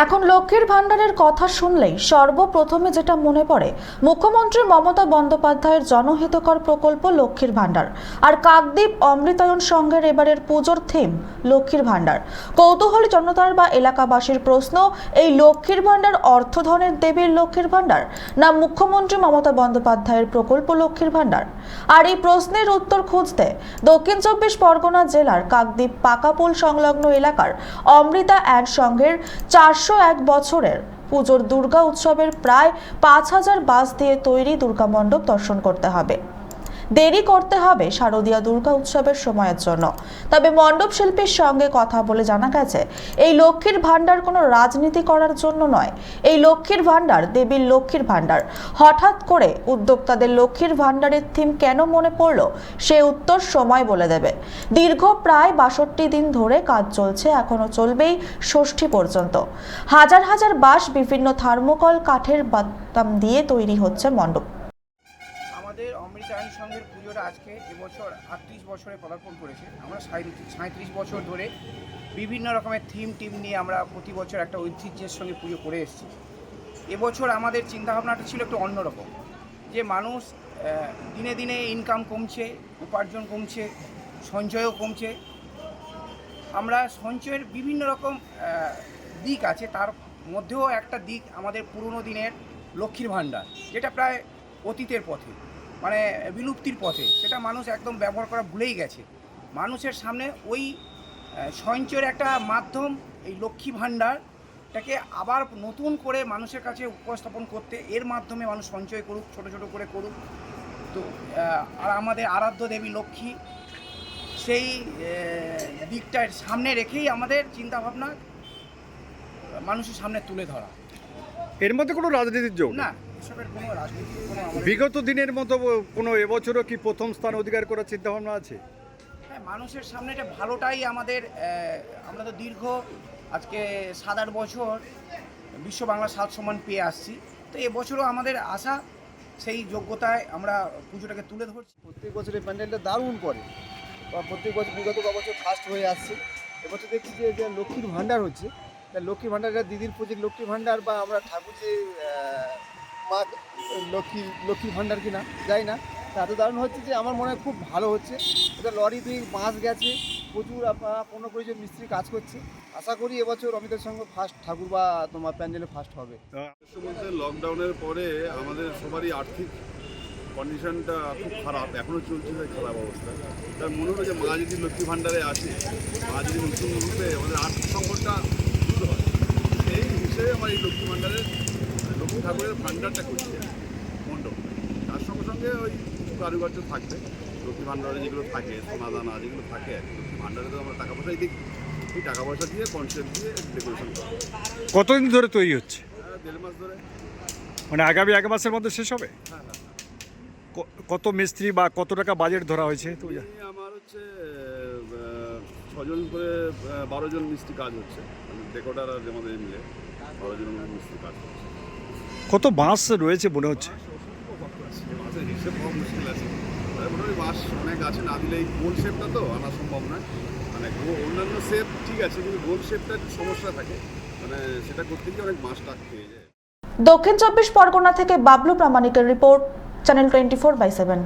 এখন লক্ষ্মীর ভাণ্ডারের কথা শুনলেই সর্বপ্রথমে যেটা মনে পড়ে, মুখ্যমন্ত্রী মমতা বন্দ্যোপাধ্যায়ের জনহিতকর প্রকল্প লক্ষ্মীর ভাণ্ডার আর কাকদ্বীপ অমৃতায়ন সংঘের এবারের পুজোর থিম লক্ষ্মীর ভাণ্ডার। কৌতূহলী জনতার বা এলাকাবাসীর প্রশ্ন, এই লক্ষ্মীর ভাণ্ডার অর্থধনের দেবীর লক্ষ্মীর ভাণ্ডার না মুখ্যমন্ত্রী মমতা বন্দ্যোপাধ্যায়ের প্রকল্প লক্ষ্মীর ভাণ্ডার? আর এই প্রশ্নের উত্তর খুঁজতে দক্ষিণ চব্বিশ পরগনা জেলার কাকদ্বীপ পাকাপুল সংলগ্ন এলাকার অমৃতা অ্যাড সংঘের চারশো এক বছরের পুজোর দুর্গা উৎসবের প্রায় পাঁচ হাজার বাস দিয়ে তৈরি দুর্গা মণ্ডপ দর্শন করতে হবে। দেরি করতে হবে শারদীয়া দুর্গা উৎসবের সময়ের জন্য। তবে মণ্ডপ শিল্পীর সঙ্গে কথা বলে জানা গেছে, এই লক্ষ্মীর ভাণ্ডার কোনো রাজনীতি করার জন্য নয়। এই লক্ষ্মীর ভাণ্ডার দেবীর লক্ষ্মীর ভাণ্ডার। হঠাৎ করে উদ্যোক্তাদের লক্ষ্মীর ভাণ্ডারের থিম কেন মনে পড়ল, সে উত্তর সময় বলে দেবে। দীর্ঘ প্রায় বাষট্টি দিন ধরে কাজ চলছে, এখনও চলবেই ষষ্ঠী পর্যন্ত। হাজার হাজার বাঁশ বিভিন্ন থার্মোকল, কাঠের বাতাম দিয়ে তৈরি হচ্ছে মণ্ডপ। আমাদের অমৃতায়ন সংঘের পুজোটা আজকে এবছর আটত্রিশ বছরে পদার্পণ করেছে। আমরা সাঁত্রিশ বছর ধরে বিভিন্ন রকমের থিম টিম নিয়ে আমরা প্রতি বছর একটা ঐতিহ্যের সঙ্গে পুজো করে এসেছি। এবছর আমাদের চিন্তাভাবনাটা ছিল একটু অন্যরকম। যে মানুষ দিনে দিনে ইনকাম কমছে, উপার্জন কমছে, সঞ্চয়ও কমছে। আমরা সঞ্চয়ের বিভিন্ন রকম দিক আছে, তার মধ্যেও একটা দিক আমাদের পুরনো দিনের লক্ষ্মীর ভাণ্ডার, যেটা প্রায় অতীতের পথে। মানে বিলুপ্তির পথে সেটা মানুষ একদম ব্যবহার করা ভুলেই গেছে। মানুষের সামনে ওই সঞ্চয়ের একটা মাধ্যম এই লক্ষ্মী ভাণ্ডারটাকে আবার নতুন করে মানুষের কাছে উপস্থাপন করতে এর মাধ্যমে মানুষ সঞ্চয় করুক ছোট ছোট করে করুক। তো আর আমাদের আরাধ্য দেবী লক্ষ্মী সেই দিকটার সামনে রেখেই আমাদের চিন্তাভাবনা মানুষের সামনে তুলে ধরা। এর মধ্যে কোনো রাজনীতির যোগ না। বিগত দিনের মতো কোনো এবছরও কি প্রথম স্থান অধিকার করার চিন্তা ভাবনা আছে? হ্যাঁ, মানুষের সামনে এটা ভালোটাই আমাদের আমরা তো দীর্ঘ আজকে সাত আট বছর বিশ্ব বাংলা সাত সম্মান পেয়ে আসছি। তো এবছরও আমাদের আশা সেই যোগ্যতায় আমরা পুজোটাকে তুলে ধরছি। প্রত্যেক বছর এই প্যান্ডেলটা দারুণ করে। বা প্রত্যেক বছর বিগত বছর ফার্স্ট হয়ে আসছে। এবছর দেখছি যে যে লক্ষ্মীর ভাণ্ডার হচ্ছে। তা লক্ষ্মীর ভাণ্ডারটা দিদির প্রজেক্ট লক্ষ্মীর ভাণ্ডার বা আমরা ঠাকুর যে মা লক্ষ্মী, লক্ষ্মীর ভাণ্ডার কিনা, যাই না। এত দারুণ হচ্ছে যে আমার মনে হয় খুব ভালো হচ্ছে। এটা লরি দুই মাস গেছে, প্রচুর আপনার পনেরো কুড়ি জন মিস্ত্রি কাজ করছে। আশা করি এবছর অমিতার সঙ্গে ফার্স্ট ঠাকুর বা তোমার প্যান্ডেলে ফার্স্ট হবে। মধ্যে লকডাউনের পরে আমাদের সবারই আর্থিক কন্ডিশনটা খুব খারাপ। এখনও চলছে খারাপ অবস্থা। তার মনে হলো যে মা যদি লক্ষ্মী ভাণ্ডারে আছে মা যদি নতুন আমাদের আর্থিক সংকটটা দূর হয়, সেই হিসেবে আমার এই লক্ষ্মী ভাণ্ডারের লক্ষ্মী ঠাকুরের ভাণ্ডারটা করছি মণ্ডপ। তার সঙ্গে সঙ্গে ওই কারুকার্য থাকবে লক্ষ্মী ভাণ্ডারে যেগুলো থাকে সোনা দানা যেগুলো থাকে ভাণ্ডারে তো আমরা টাকা পয়সাই দিই। এই টাকা পয়সা দিয়ে কনসেপ্ট দিয়ে ডেকোরেশন করা। কতদিন ধরে তৈরি হচ্ছে? দেড় মাস ধরে। মানে আগামী এক মাসের মধ্যে শেষ হবে? হ্যাঁ হ্যাঁ কত মিস্ত্রি বা কত টাকা বাজেট ধরা হয়েছে? আমার হচ্ছে ছজন করে বারো জন মিস্ত্রি কাজ হচ্ছে। ডেকোটার আর আমাদের মিলে বারো জন মিস্ত্রি কাজ হচ্ছে। কত বাঁশ রয়েছে মনে হচ্ছে? বাস অনেক আছে তো আনা সম্ভব নয় মানে অন্যান্য ঠিক আছে সমস্যা থাকে মানে সেটা দক্ষিণ চব্বিশ পরগনা থেকে Bablu প্রামাণিকের report channel twenty four by seven